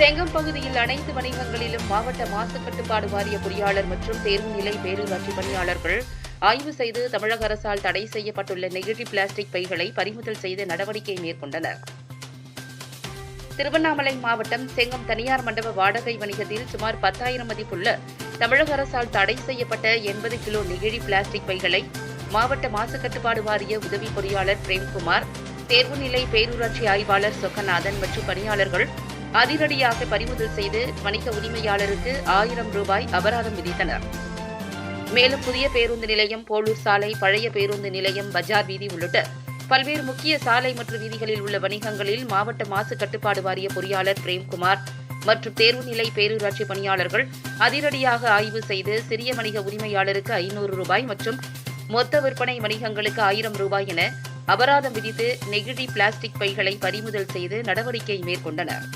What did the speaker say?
செங்கம் பகுதியில் அனைத்து வணிகங்களிலும் மாவட்ட மாசு கட்டுப்பாடு வாரிய பொறியாளர் மற்றும் தேர்வு நிலை பேரூராட்சி பணியாளர்கள் ஆய்வு செய்து தமிழக அரசால் தடை செய்யப்பட்டுள்ள நெகிழி பிளாஸ்டிக் பைகளை பறிமுதல் செய்து நடவடிக்கை மேற்கொண்டனர். திருவண்ணாமலை மாவட்டம் செங்கம் தனியார் மண்டப வாடகை வணிகத்தில் சுமார் பத்தாயிரம் மதிப்புள்ள தமிழக அரசால் தடை செய்யப்பட்ட எண்பது கிலோ நெகிழி பிளாஸ்டிக் பைகளை மாவட்ட மாசு கட்டுப்பாடு வாரிய உதவி பொறியாளர் பிரேம்குமார் தேர்வுநிலை பேரூராட்சி ஆய்வாளர் சொக்கநாதன் மற்றும் பணியாளர்கள் அதிரடியாக பறிமுதல் செய்து வணிக உரிமையாளருக்கு ஆயிரம் ரூபாய் அபராதம் விதித்தனர். மேலும் புதிய பேருந்து நிலையம் போலூர் சாலை பழைய பேருந்து நிலையம் பஜார் வீதி உள்ளிட்ட பல்வேறு முக்கிய சாலை மற்றும் வீதிகளில் உள்ள வணிகங்களில் மாவட்ட மாசு கட்டுப்பாடு வாரிய பொறியாளர் பிரேம்குமார் மற்றும் தேர்வுநிலை பேரூராட்சி பணியாளர்கள் அதிரடியாக ஆய்வு செய்து சிறிய வணிக உரிமையாளருக்கு ஐநூறு ரூபாய் மற்றும் மொத்த விற்பனை வணிகங்களுக்கு ஆயிரம் ரூபாய் என அபராதம் விதித்து நெகிழி பிளாஸ்டிக் பைகளை பறிமுதல் செய்து நடவடிக்கை மேற்கொண்டனர்.